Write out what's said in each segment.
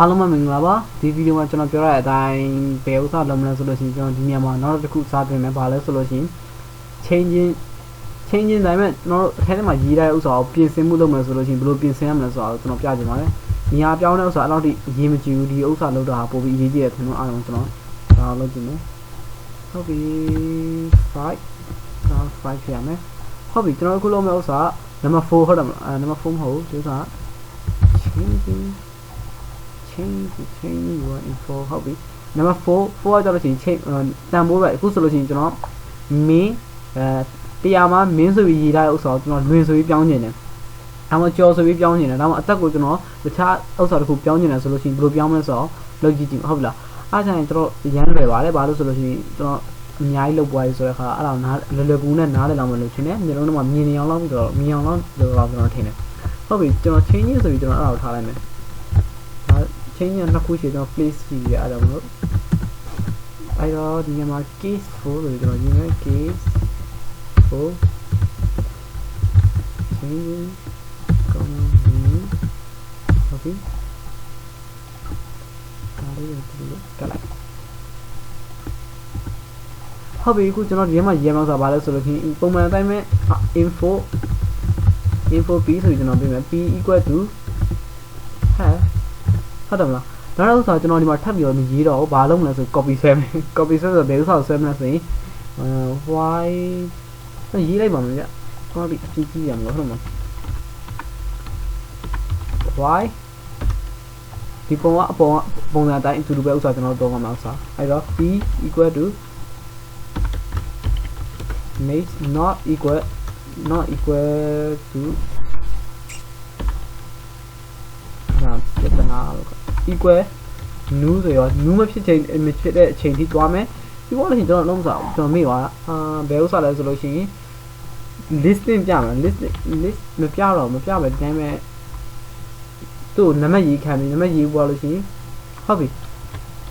အားလုံးပဲမင်္ဂလာပါဒီဗီဒီယိုမှာကျွန်တော်ပြောရတဲ့အတိုင်းဘယ်ဥစ္စာလုပ်မလဲဆိုလို့ရှိရင်ကျွန်တော်ဒီနေရာမှာနောက်တစ်ခုစပြင်မယ်ဘာလဲဆိုလို့ရှိရင် changing changing တိုင်းမဲ့ကျွန်တော်တို့အထဲထဲမှာရေးထားတဲ့ဥစ္စာကိုပြင်ဆင်မှုလုပ်မယ်ဆိုလို့ရှိရင်ဘယ်လိုပြင်ဆင်ရမလဲဆိုတာကိုကျွန်တော်ပြချင်ပါတယ်နေရာပြောင်းတဲ့ဥစ္စာအဲ့လောက်ထိအရေးမကြီးဘူးဒီဥစ္စာလုပ်တာဟာပိုပြီးအရေးကြီးတဲ့ခင်ဗျာအားလုံးကျွန်တော်ဒါလုပ်ကြည့်မယ်ဟုတ်ပြီ5ဒါ5ပြရမယ်ဟုတ်ပြီကျွန်တော်အခုလုပ်မယ့်ဥစ္စာနံပါတ်4ဟုတ်တယ်မလားအဲနံပါတ်4မဟုတ်ဘူးဒီဥစ္စာ changing change change your info ဟုတ်ပြီ number 4 4ကကြတော့ချင်း change တန်ဖိုးပဲအခုဆိုလို့ရှိရင်ကျွန်တော်မင်းအဲတရားမှာမင်းဆိုပြီးရေးထားတဲ့ဥစ္စာကိုကျွန်တော်လွင်ဆိုပြီးပြောင်းနေတယ်။ဒါမှကြော်ဆိုပြီးပြောင်းနေတယ်။ဒါမှအသက်ကိုကျွန်တော်တခြားဥစ္စာတစ်ခုပြောင်းနေတယ်ဆိုလို့ရှိရင်ဘယ်လိုပြောင်းမလဲဆိုတော့လုပ်ကြည့်ကြည့်ဟုတ်ပြီလား။အားကြောင့်ကျွန်တော်ရမ်းလွယ်ပါတယ်။ဘာလို့ဆိုလို့ရှိရင်ကျွန်တော်အများကြီးလုပ်ပွားရေးဆိုတဲ့အခါအဲ့ဒါနားလွယ်လွယ်ကူနဲ့နားလည်အောင်မလုပ်ချင်နဲ့မျိုးလုံးတော့မြင်နေအောင်လောက်ပြီးတော့မြင်အောင်လောက်လို့တော့ကျွန်တော်ထင်တယ်။ဟုတ်ပြီကျွန်တော် change ဆိုပြီးကျွန်တော်အဲ့ဒါကိုထားလိုက်မယ်။ change နှစ်ခုရှိကျွန်တော် place ကြည့်ရအောင်လို့အဲ့တော့ဒီမှာ case 4လို့ကျွန်တော်ရေးမယ် case 4 change comment ဟုတ်ပြီဒါလေးကိုဒီလိုကတ်လိုက်ဟုတ်ပြီအခုကျွန်တော်ဒီထဲမှာရေးမှဆိုတာဘာလဲဆိုလို့ရှိရင်ပုံမှန်အတိုင်းပဲ info info p ဆိုပြီးကျွန်တော်ပြင်မယ် p equal to ဟဲ့ ဟုတ်တယ်မလားနောက်တစ်ခါကျွန်တော်ဒီမှာထပ်ပြီးတော့မရေးတော့ဘူးဘာလုပ်မလဲဆို copy ဆွဲမယ် copy ဆွဲဆိုဘယ်ဥစ္စာကိုဆွဲမလဲဆိုရင်အဲ why ရေးလိုက်ပါမယ်ဗျကျွန်တော်ဒီအကြည့်ကြည့်ရမှာဟုတ်မှာ why ဒီပုံကအပေါ်ကပုံစံအတိုင်းအတူတူပဲဥစ္စာကျွန်တော်တော့မှာဥစ္စာအဲ့တော့ p equal to make not equal not equal to နာပြဿနာလို့ equal new ဆိုရော new မဖြစ်ချိန်မဖြစ်တဲ့အချိန်ထိတွားမယ်ဒီပေါ်လို့ရှိရင်ကျွန်တော်လုံးစားကျွန်တော်မေ့သွားအာဘယ်ဥစ္စာလဲဆိုလို့ရှိရင် listing ပြမယ် list list မပြတော့မပြပဲဒီတိုင်းပဲသူ့နံပါတ်ရေးခံပြီးနံပါတ်ရေးပေါ်လို့ရှိရင်ဟုတ်ပြီ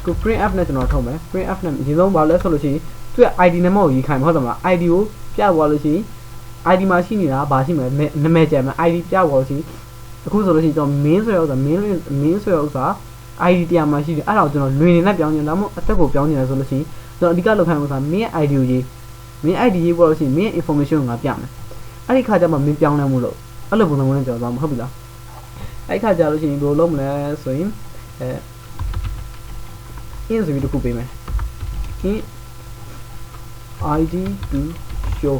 ကို print f နဲ့ကျွန်တော်ထုတ်မယ် print f နဲ့အရင်ဆုံးဘာလဲဆိုလို့ရှိရင်သူ့ရဲ့ ID နံပါတ်ကိုရေးခံမှာဟုတ်တယ်မလား ID ကိုပြပေါ်လို့ရှိရင် ID မှာရှိနေတာဘာရှိမလဲနာမည်ကျန်မယ် ID ပြပေါ်လို့ရှိရင်အခုဆိုလို့ရှိရင်ကျွန်တော် main ဆိုတဲ့ဥစ္စာ main main ဆိုတဲ့ဥစ္စာ ID တရားမှာရှိတယ်အဲ့ဒါကိုကျွန်တော်လွင်နေနဲ့ပြောင်းနေဒါမှမဟုတ်အသက်ကိုပြောင်းနေတယ်ဆိုလို့ရှိရင်ကျွန်တော်အဓိကလောက်ခိုင်းဥစ္စာ main ID ကိုရေး main ID ရေးပေါ်လို့ရှိရင် main information ကိုငါပြမယ်အဲ့ဒီခါကျမှ main ပြောင်းလဲမှုလို့အဲ့လိုပုံစံမျိုးနဲ့ကျွန်တော်သွားမှာဟုတ်ပြီလားအဲ့ဒီခါကျလို့ရှိရင်ဘယ်လိုလုပ်မလဲဆိုရင်အဲ in ဆိုပြီးတစ်ခုပေးမယ် in ID to show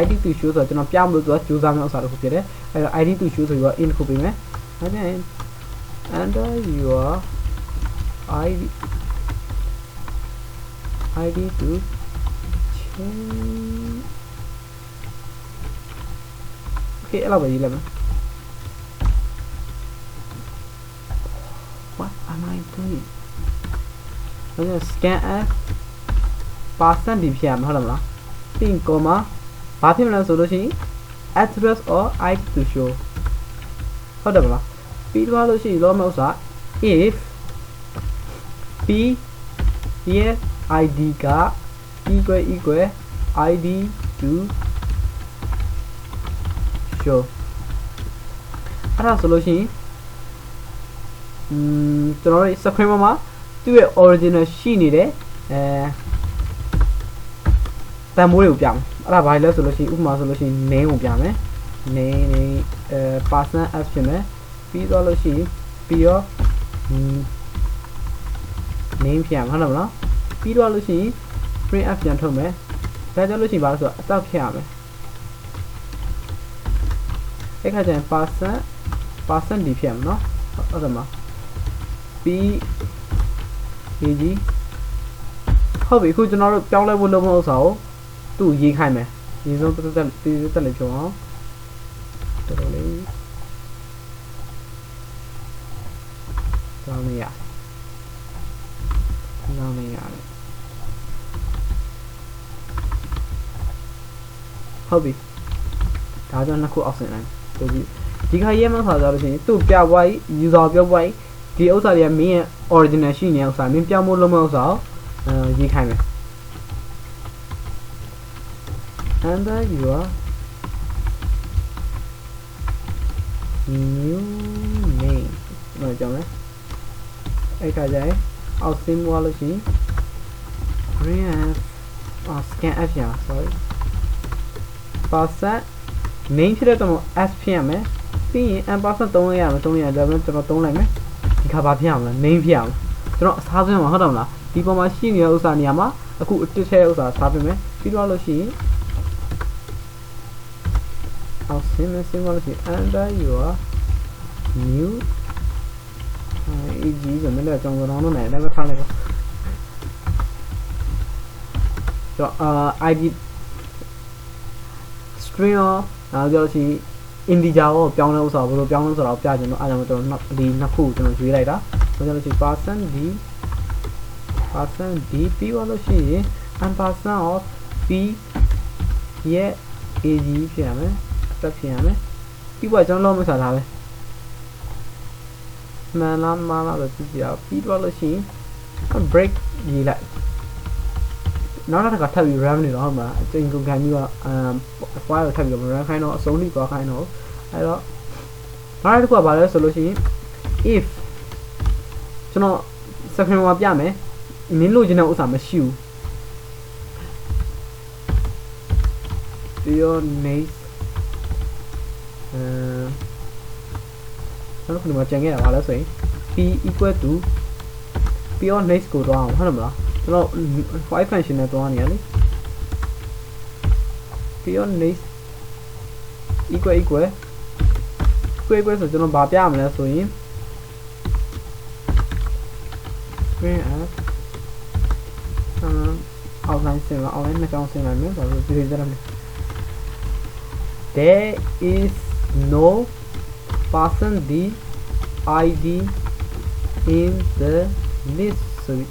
ID to show ဆိုတော့ကျွန်တော်ပြမလို့သူကကြိုးစားမယ့်ဥစ္စာတစ်ခုဖြစ်တယ်အဲ့တော့ ID to show ဆိုပြီးတော့ in တစ်ခုပေးမယ်အဲ့ ဒါ enter your ID ID to change okay အဲ့လိုပဲရေးလိုက်မယ် What am I doing အဲ့ဒါ scan f percent ဒီဖြစ်ရမှာဟုတ်တယ်မလားပြီး comma ဘာဖြစ်မလဲဆိုလို့ရှိရင် address or id to show ဟုတ်တယ်မလား ပြီးတော့လို့ရှိရင်လောမဥစ္စာ if p ရဲ့ id က equal equal id to show အဲ့ဒါဆိုလို့ရှိရင်อืมကျွန်တော်တို့ screen ပေါ်မှာသူ့ရဲ့ original ရှိနေတဲ့အဲတန်မိုးတွေကိုပြမယ်အဲ့ဒါဘာလဲဆိုလို့ရှိရင်ဥပမာဆိုလို့ရှိရင် name ကိုပြမယ် name နေအဲ person f ဖြစ်မယ် ပြီးတော့လို့ရှိရင်ပြီးတော့ name ဖြစ်ရမှာဟုတ်လားမလားပြီးတော့လို့ရှိရင် print f ပြန်ထုတ်မယ်ဒါကြောင့်လို့ရှိရင်ဘာလို့ဆိုတော့အတောက်ဖြစ်ရမယ်အဲ့ခါကျရင် person person ဒီဖြစ်ရမှာနော်ဟုတ်တယ်မလားပြီးရေးကြီးဟုတ်ပြီအခုကျွန်တော်တို့ပြောင်းလဲဖို့လုပ်မယ့်ဥစ္စာကိုသူ့ရေးခိုင်းမယ်ရေးဆုံးတက်တက်တက်တက်လေးဖြုံအောင်တော်တော်လေးကြော င်းနေရကြောင်းနေရတယ်ဟုတ်ပြီဒါကြောင့်နှစ်ခုအောက်ဆင်လိုက်ဆိုပြီးဒီခါရေးမှဆိုတော့လို့ရှိရင်သူ့ပြပွားကြီး user ပြောပွားကြီးဒီဥစ္စာတွေကမင်းရဲ့ original ရှိနေတဲ့ဥစ္စာမင်းပြောင်းဖို့လုပ်မယ့်ဥစ္စာကိုအဲရေးခိုင်းမယ် and then you are new name မကြောင်းလဲ အဲ့ခါကျရင်အောက်ဆင်းသွားလို့ရှိရင် green and uh, scan f ရ sorry percent name ဖြစ်တဲ့တော့ s ဖြစ်ရမယ်ပြီးရင် and percent 3ရရမယ်3ရရဒါပေမဲ့ကျွန်တော်3လိုက်မယ်ဒီခါဘာဖြစ်အောင်လဲ name ဖြစ်အောင်ကျွန်တော်အစားသွင်းမှာဟုတ်တယ်မလားဒီပေါ်မှာရှိနေတဲ့ဥစ္စာနေရာမှာအခုအတစ်ထဲဥစ္စာစားပေးမယ်ပြီးတော့လို့ရှိရင်အောက်ဆင်းမယ်ဆင်းသွားလို့ရှိရင် under your new အေးကြီးဆိုမဲ့လည်းကျွန်တော်တို့နဲ့လည်းထားလိုက်ပါတော့အာ ID string ရောနောက်ကြောရှိ integer ကိုပြောင်းလဲဥစ္စာဘယ်လိုပြောင်းလဲဆိုတော့ပြချင်တော့အားကြောင့်ကျွန်တော်ဒီနှစ်ခုကျွန်တော်ရွေးလိုက်တာဆိုကြလို့ရှိ percent d percent d ပြီးတော့လို့ရှိရင် and percent of p ရဲ့ ag ဖြစ်ရမယ်တက်ဖြစ်ရမယ်ပြီးတော့ကျွန်တော်လုံးမစားတာပဲ မှန်လားမှားလားတော့ကြည့်ကြအောင်ပြီးတော့လို့ရှိရင် break ရေးလိုက်နောက်တစ်ခါထပ်ပြီး run နေတော့ဟုတ်မှာအချိန်ကုန်ခံပြီးတော့အမ် file ကိုထပ်ပြီးတော့ run ခိုင်းတော့အဆုံးထိသွားခိုင်းတော့အဲ့တော့နောက်တစ်ခုကဘာလဲဆိုလို့ရှိရင် if ကျွန်တော် screen မှာပြမယ်မင်းလိုချင်တဲ့ဥစ္စာမရှိဘူးပြီးတော့ next အဲ ကျွန်တော်ခုနကကြံခဲ့တာဘာလဲဆိုရင် p equal to ပြီးတော့ next ကိုတော့အောင်ဟုတ်တယ်မလားကျွန်တော် white function နဲ့တွားနေရလေပြီးတော့ next equal equal equal equal ဆိုကျွန်တော်ဗာပြရမလဲဆိုရင် print at အမ် outline ဆင်လာ outline နှစ်ကောင်ဆင်လာမယ်ဘာလို့ဒီလိုကြရမလဲ there is no person the id in the list ဆိုပြီး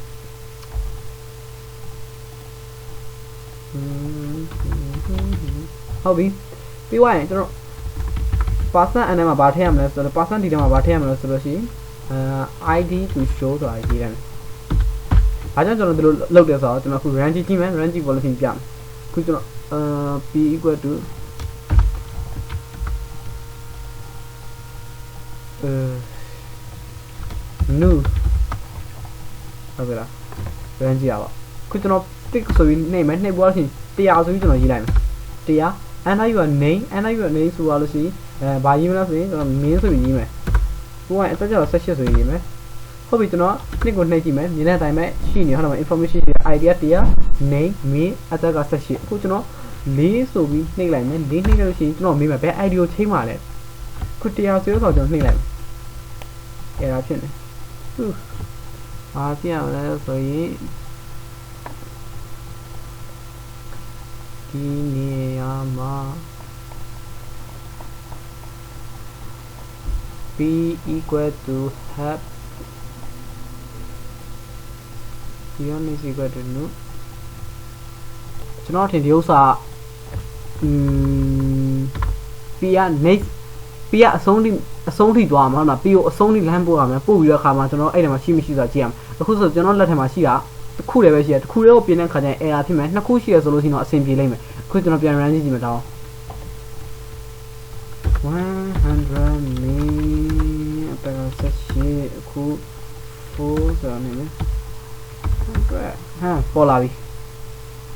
ဟုတ်ပြီပြီးသွားရင်ကျွန်တော် person အနေမှာဗာထည့်ရမလဲဆိုတော့ person ဒီထဲမှာဗာထည့်ရမလဲဆိုလို့ရှိရင်အဲ id to show ဆိုတာရေးရတယ်။ဘာကြောင့်ကျွန်တော်ဒီလိုလုပ်တယ်ဆိုတော့ကျွန်တော်အခု range ကြည့်မယ် range policy ပြမယ်။အခုကျွန်တော်အာ p equal to new ဟုတ်ကဲ့လား range ရပါခုကျွန်တော် tick ဆိုပြီးနှိမ့်မယ်နှိပ်ပေါ်လို့ရှိရင်100ဆိုပြီးကျွန်တော်ရေးလိုက်မယ်100 and you name and you name ဆိုတော့လို့ရှိရင်အဲဘာရေးမလဲဆိုရင်ကျွန်တော် main ဆိုပြီးရေးမယ်ကိုကအတက်ကျတော့18ဆိုပြီးရေးမယ်ဟုတ်ပြီကျွန်တော် click ကိုနှိပ်ကြည့်မယ်မြင်တဲ့အတိုင်းပဲရှိနေဟုတ်တယ်မ information တွေ idea 100 name main အတက်က18အခုကျွန်တော်4ဆိုပြီးနှိပ်လိုက်မယ်4နှိပ်လို့ရှိရင်ကျွန်တော်မေးမယ်ဘယ် ID ကိုချိန်ပါလဲခု100ဆိုတော့ကျွန်တော်နှိပ်လိုက်မယ် အဲ့ဒါဖြစ်နေဟူးအားပြရမလဲဆိုရင်ဒီနေရာမှာ p equal to have beyond is equal to no ကျွန်တော်ထင်ဒီဥစ္စာอืม p က next p ကအဆုံးထိ အဆုံးထိသွားမှာဟုတ်လား p ကိုအဆုံးထိလမ်းပို့ရမယ်ပို့ပြီးတော့ခါမှာကျွန်တော်အဲ့ထဲမှာရှိမရှိဆိုတာကြည့်ရမယ်အခုဆိုကျွန်တော်လက်ထက်မှာရှိတာတစ်ခုတည်းပဲရှိတယ်တစ်ခုတည်းကိုပြင်တဲ့ခါကျရင် error ဖြစ်မယ်နှစ်ခုရှိရဆိုလို့ရှိရင်တော့အဆင်ပြေလိမ့်မယ်အခုကျွန်တော်ပြန် run ကြည့်ကြည့်မယ်တော့100 min အတကဆက်ရှိအခု4ဆိုနေမယ်ဟုတ်ဟာပေါ်လာပြီ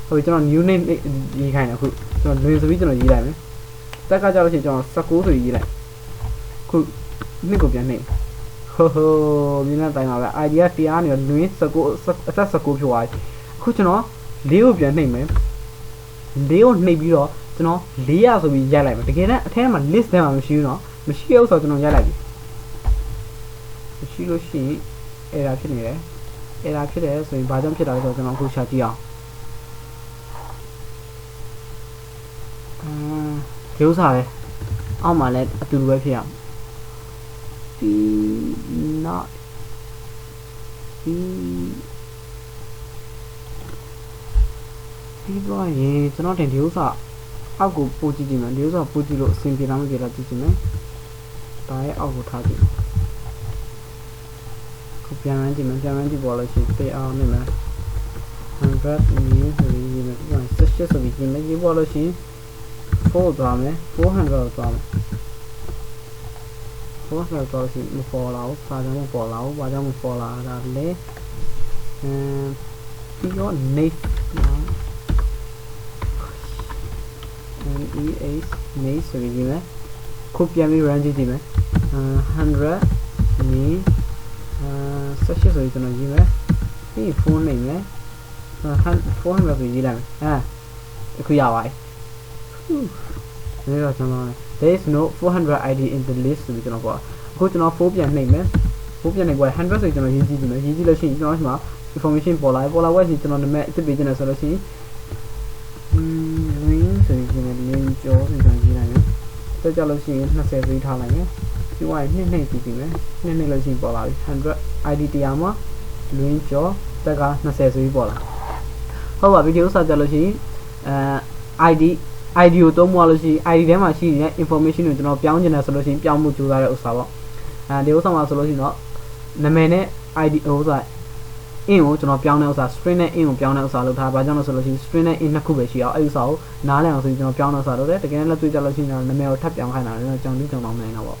ဟုတ်ပြီကျွန်တော် new name ရေးခိုင်းတယ်အခုကျွန်တော်လွင်ဆိုပြီးကျွန်တော်ရေးလိုက်မယ်တက်ကကြလို့ရှိရင်ကျွန်တော်19ဆိုရေးလိုက် ခုနှစ်ကိုပြန်နှိပ်ဟိုဟိုမြင်တဲ့တိုင်ပါပဲ idea တရားနေလွင်19အသက်19ဖြစ်သွားပြီအခုကျွန်တော်၄ကိုပြန်နှိပ်မယ်၄ကိုနှိပ်ပြီးတော့ကျွန်တော်400ဆိုပြီးရိုက်လိုက်မယ်တကယ်တမ်းအထဲမှာ list ထဲမှာမရှိဘူးเนาะမရှိရဘူးဆိုတော့ကျွန်တော်ရိုက်လိုက်ပြီမရှိလို့ရှိရင် error ဖြစ်နေတယ် error ဖြစ်တယ်ဆိုရင်ဘာကြောင့်ဖြစ်တာလဲဆိုတော့ကျွန်တော်အခုရှာကြည့်အောင်အမ်ဒီဥစ္စာပဲအောက်မှာလည်းအတူတူပဲဖြစ်အောင် P not P ပြီးတော့ရင်ကျွန်တော်တင်ဒီဥစ္စာအောက်ကိုပို့ကြည့်ကြည့်မယ်ဒီဥစ္စာပို့ကြည့်လို့အဆင်ပြေလားမပြေလားကြည့်ကြည့်မယ်ဒါရဲ့အောက်ကိုထားကြည့်ခုပြန်ရမ်းကြည့်မယ်ပြန်ရမ်းကြည့်ပေါ်လို့ရှိရင်တေးအောင်နေမယ်100 min ဆိုပြီးရေးမယ်ပြန်ဆက်ချက်ဆိုပြီးရေးမယ်ရေးပေါ်လို့ရှိရင်4သွားမယ်400သွားမယ် ဘောဆိုတော့ရှိမပေါ်လာဘူးစာကြောင်းမပေါ်လာဘူးဘာကြောင့်မပေါ်လာတာလဲအမ်ပြီးတော့ nate နော် N E H nate ဆိုပြီးရေးမယ်ခုပြန်ပြီး run ကြည့်ကြည့်မယ်100နီအာဆက်ရှိဆိုပြီးကျွန်တော်ရေးမယ်ပြီးဖုန်းနေမယ်400ဆိုရေးလိုက်မယ်အဲအခုရပါတယ်ဒါတော့ကျွန်တော် there is no 400 ID in the list ဆိုပြီးကျွန်တော်ပြောအခုကျွန်တော်4ပြန်နှိပ်မယ်4ပြန်နှိပ်ပေါ်100ဆိုကျွန်တော်ရေးကြည့်ကြည့်မယ်ရေးကြည့်လို့ရှိရင်ကျွန်တော်ဒီမှာ information ပေါ်လာပေါ်လာဝက်စီကျွန်တော်နာမည်အစ်စ်ပေးခြင်းနဲ့ဆိုလို့ရှိရင် link ဆိုပြီးကျွန်တော် link ကြောဆိုကျွန်တော်ရေးလိုက်မယ်တက်ကြလို့ရှိရင်20ပေးထားလိုက်မယ်ပြီးသွားရင်နှစ်နှစ်ကြည့်ကြည့်မယ်နှစ်နှစ်လို့ရှိရင်ပေါ်လာပြီ100 ID တရားမှာ link ကြောတက်က20ဆိုပြီးပေါ်လာဟုတ်ပါဗီဒီယိုစာကြလို့ရှိရင်အဲ ID ID ကိုသုံးမှလို့ရှိရင် ID ထဲမှာရှိနေတဲ့ information ကိုကျွန်တော်ပြောင်းချင်တယ်ဆိုလို့ရှိရင်ပြောင်းမှုကြိုးစားတဲ့ဥစ္စာပေါ့အဲဒီဥစ္စာမှာဆိုလို့ရှိရင်တော့နာမည်နဲ့ ID ဥစ္စာ in ကိုကျွန်တော်ပြောင်းတဲ့ဥစ္စာ string နဲ့ in ကိုပြောင်းတဲ့ဥစ္စာလို့ထားဘာကြောင့်လဲဆိုလို့ရှိရင် string နဲ့ in နှစ်ခုပဲရှိအောင်အဲ့ဥစ္စာကိုနားလည်အောင်ဆိုပြီးကျွန်တော်ပြောင်းတဲ့ဥစ္စာလို့တယ်တကယ်လည်းတွေ့ကြလို့ရှိရင်တော့နာမည်ကိုထပ်ပြောင်းခိုင်းတာလည်းကျွန်တော်ဒီကြောင်တော့မနိုင်တော့ပါဘူး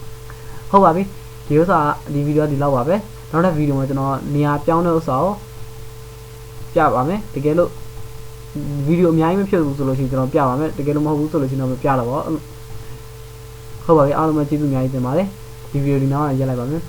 ဟုတ်ပါပြီဒီဥစ္စာဒီဗီဒီယိုဒီလောက်ပါပဲနောက်တဲ့ဗီဒီယိုမှာကျွန်တော်နေရာပြောင်းတဲ့ဥစ္စာကိုပြပါမယ်တကယ်လို့ ဗီဒီယိုအများကြီးမဖြစ်ဘူးဆိုလို့ရှိရင်ကျွန်တော်ပြပါမယ်တကယ်လို့မဟုတ်ဘူးဆိုလို့ရှိရင်တော့မပြတော့ပါဘူးဟုတ်ပါပြီအားလုံးပဲကျေးဇူးအများကြီးတင်ပါတယ်ဒီဗီဒီယိုဒီနောက်ရက်လိုက်ပါမယ်